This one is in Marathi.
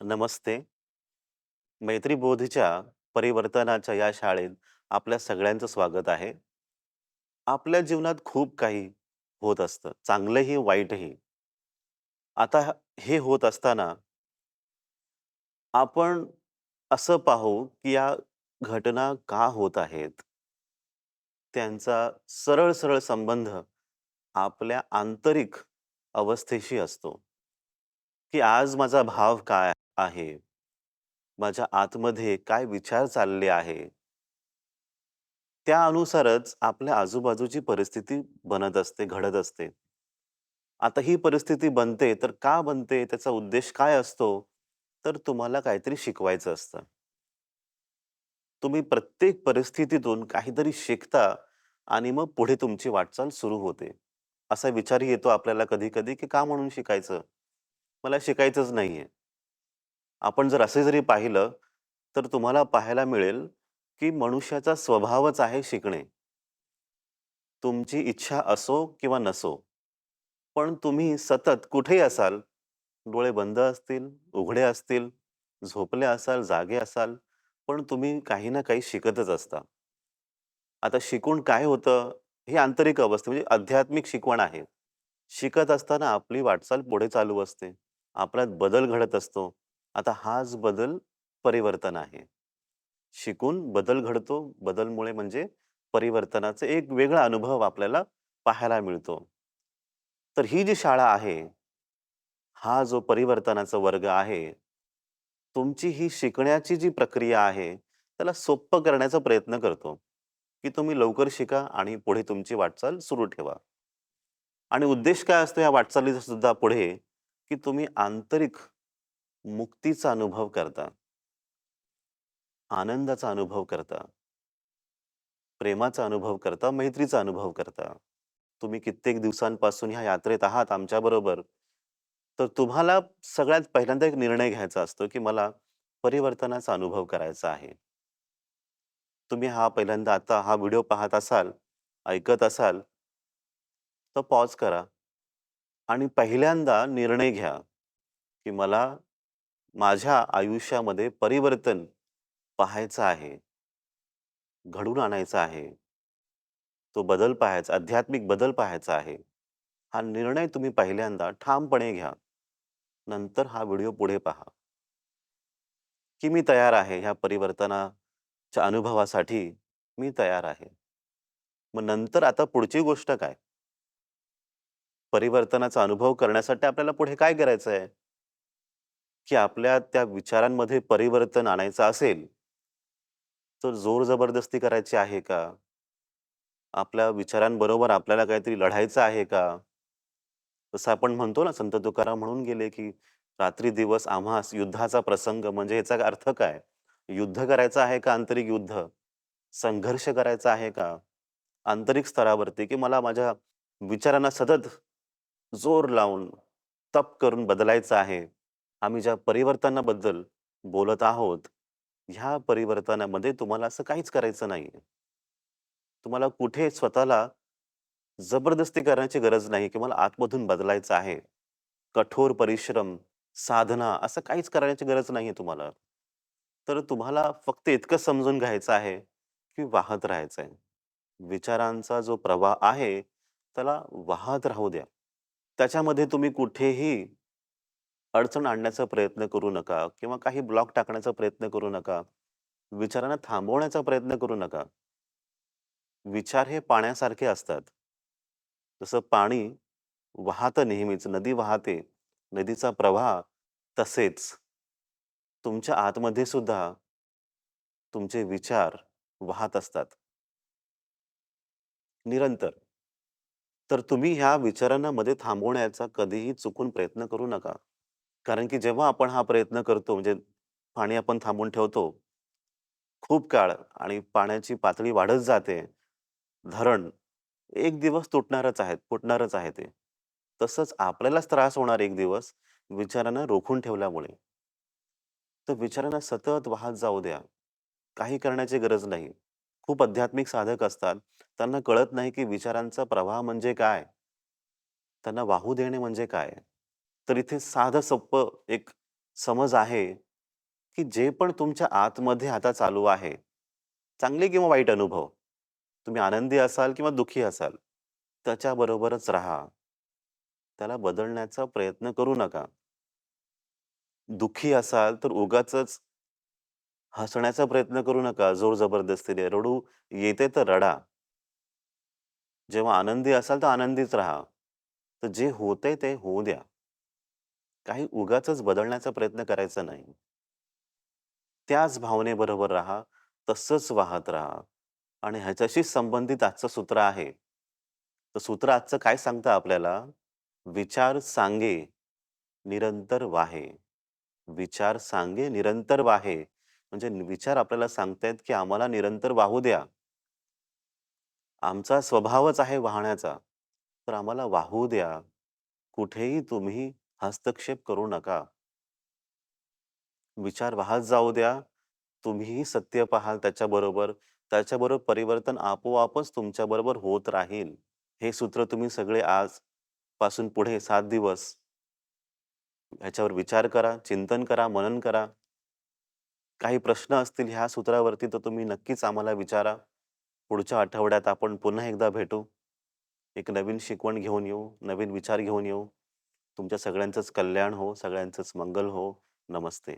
नमस्ते. मैत्रीबोधच्या परिवर्तनाच्या या शाळेत आपल्या सगळ्यांचं स्वागत आहे. आपल्या जीवनात खूप काही होत असतं, चांगलंही, वाईटही. आता हे होत असताना आपण असं पाहू, की या घटना का होत आहेत? त्यांचा सरळ-सरळ संबंध आपल्या आंतरिक अवस्थेशी असतो, की आज माझा भाव काय आहे? माझ्या आतमध्ये काय विचार चालले आहे? त्यानुसारच आपल्या आजूबाजूची परिस्थिती बनत असते, घडत असते. आता ही परिस्थिती बनते, तर का बनते? त्याचा उद्देश काय असतो? तर तुम्हाला काहीतरी शिकवायचं असतं. तुम्ही प्रत्येक परिस्थितीतून काहीतरी शिकता आणि मग पुढे तुमची वाटचाल सुरू होते. असा विचारही येतो आपल्याला कधी-कधी, की का म्हणून शिकायचं? मला शिकायचंच नाहीये. आपण जर असे जरी पाहिलं, तर तुम्हाला पाहायला मिळेल, की मनुष्याचा स्वभावच आहे शिकणे. तुमची इच्छा असो किंवा नसो, पण तुम्ही सतत कुठेही असाल, डोळे बंद असतील, उघडे असतील, झोपले असाल, जागे असाल, पण तुम्ही काही ना काही शिकतच असता. आता शिकून काय होतं? ही आंतरिक अवस्था म्हणजे आध्यात्मिक शिकवण आहे. शिकत असताना आपली वाटचाल पुढे चालू असते. आपल्यात बदल घडत असतो. आता हाच बदल परिवर्तन आहे. शिकून बदल घडतो. बदलमुळे म्हणजे परिवर्तनाचा एक वेगळा अनुभव आपल्याला पाहायला मिळतो. तर ही जी शाळा आहे, हा जो परिवर्तनाचा वर्ग आहे, तुमची ही शिकण्याची जी प्रक्रिया आहे, त्याला सोप्पं करण्याचा प्रयत्न करतो, की तुम्ही लवकर शिका आणि पुढे तुमची वाटचाल सुरू ठेवा. आणि उद्देश काय असतो या वाटचालीचा सुद्धा पुढे, की तुम्ही आंतरिक मुक्तीचा अनुभव करता. आनंदाचा अनुभव करता. प्रेमाचा अनुभव करता, मैत्रीचा अनुभव करता. तुम्ही कित्येक दिवसांपासून ह्या यात्रेत आहात आमच्याबरोबर. तर तुम्हाला सगळ्यात पहिल्यांदा एक निर्णय घ्यायचा असतो, की मला परिवर्तनाचा अनुभव करायचा आहे. तुम्ही हा पहिल्यांदा आता हा व्हिडिओ पाहत असाल, ऐकत असाल, तर पॉज करा आणि पहिल्यांदा निर्णय घ्या, की मला माझ्या आयुष्यामध्ये परिवर्तन पाहायचं आहे. घडवून आणायचं आहे. तो बदल पाहायचा, आध्यात्मिक बदल पाहायचा आहे. हा निर्णय तुम्ही पहिल्यांदा ठामपणे घ्या. नंतर हा व्हिडिओ पुढे पहा. की मी तयार आहे ह्या परिवर्तनाच्या अनुभवासाठी मी तयार आहे. मग नंतर आता पुढची गोष्ट काय? परिवर्तनाचा अनुभव करण्यासाठी आपल्याला पुढे काय करायचं आहे? की आपल्या त्या विचारांमध्ये परिवर्तन आणायचं असेल, तर जोर जबरदस्ती करायची आहे का? आपल्या विचारांबरोबर आपल्याला काहीतरी लढायचं आहे का? जसं आपण म्हणतो ना, संत तुकाराम म्हणून गेले, की रात्री दिवस आम्हास युद्धाचा प्रसंग म्हणजे याचा अर्थ काय? युद्ध करायचं आहे का आंतरिक युद्ध? संघर्ष करायचा आहे का? आंतरिक स्तरावरती, की मला माझ्या विचारांना सतत जोर लावून, तप करून बदलायचं आहे. आम्ही ज्या परिवर्तनाबद्दल बोलत आहोत, ह्या परिवर्तनामध्ये तुम्हाला असं काहीच करायचं नाहीये. तुम्हाला कुठे स्वतःला जबरदस्ती करण्याची गरज नाही, की मला आतमधून बदलायचं आहे. कठोर परिश्रम, साधना असं काहीच करण्याची गरज नाहीये तुम्हाला. तर तुम्हाला फक्त इतकं समजून घ्यायचं आहे, की वाहत राहायचं आहे. विचारांचा जो प्रवाह आहे, त्याला वाहत राहू द्या. त्याच्यामध्ये तुम्ही कुठेही अडचण आणण्याचा प्रयत्न करू नका किंवा काही ब्लॉक टाकण्याचा प्रयत्न करू नका. विचारांना थांबवण्याचा प्रयत्न करू नका. विचार हे पाण्यासारखे असतात. जसं पाणी वाहतं नेहमीच, नदी वाहते, नदीचा प्रवाह तसेच तुमच्या आतमध्ये सुद्धा तुमचे विचार वाहत असतात. निरंतर. तर तुम्ही ह्या विचारांना मध्ये थांबवण्याचा कधीही चुकून प्रयत्न करू नका. कारण की जेव्हा आपण हा प्रयत्न करतो म्हणजे पाणी आपण थांबून ठेवतो, खूप काळ आणि पाण्याची पातळी वाढत जाते. धरण एक दिवस तुटणारच आहे, फुटणारच आहे ते. तसंच आपल्यालाच त्रास होणार एक दिवस विचारांना रोखून ठेवल्यामुळे. तर विचारांना सतत वाहत जाऊ द्या. काही करण्याची गरज नाही. खूप आध्यात्मिक साधक असतात. त्यांना कळत नाही की विचारांचा प्रवाह म्हणजे काय? त्यांना वाहू देणे म्हणजे काय? तर इथे साधं सोप्पं एक समज आहे, की जे पण तुमच्या आतमध्ये आता चालू आहे, चांगले किंवा वाईट अनुभव, तुम्ही आनंदी असाल किंवा दुःखी असाल, त्याच्याबरोबरच राहा. त्याला बदलण्याचा प्रयत्न करू नका. दुःखी असाल तर उगाचच हसण्याचा प्रयत्न करू नका जोर जबरदस्तीने. रडू येते तर रडा. जेव्हा आनंदी असाल तर आनंदीच राहा. तर जे होतंय ते होऊ द्या. काही उगाचच बदलण्याचा प्रयत्न करायचा नाही. त्याच भावनेबरोबर राहा, तसंच वाहत राहा आणि ह्याच्याशी संबंधित आजचं सूत्र आहे. तर सूत्र आजचं काय सांगतं आपल्याला? विचार सांगे, निरंतर वाहे. विचार सांगे, निरंतर वाहे. म्हणजे विचार आपल्याला सांगतायत, की आम्हाला निरंतर वाहू द्या. आमचा स्वभावच आहे वाहण्याचा. तर आम्हाला वाहू द्या. कुठेही तुम्ही हस्तक्षेप करू नका. विचार वाहत जाऊ द्या. तुम्हीही सत्य पाहाल त्याच्याबरोबर. त्याच्याबरोबर परिवर्तन आपोआपच तुमच्याबरोबर होत राहील. हे सूत्र तुम्ही सगळे आजपासून पुढे 7 दिवस ह्याच्यावर विचार करा, चिंतन करा, मनन करा. काही प्रश्न असतील ह्या सूत्रावरती तर तुम्ही नक्कीच आम्हाला विचारा. पुढच्या आठवड्यात आपण पुन्हा एकदा भेटू. एक नवीन शिकवण घेऊन येऊ, नवीन विचार घेऊन येऊ. तुमच्या सगळ्यांचंच कल्याण हो, सगळ्यांचंच मंगल हो. नमस्ते.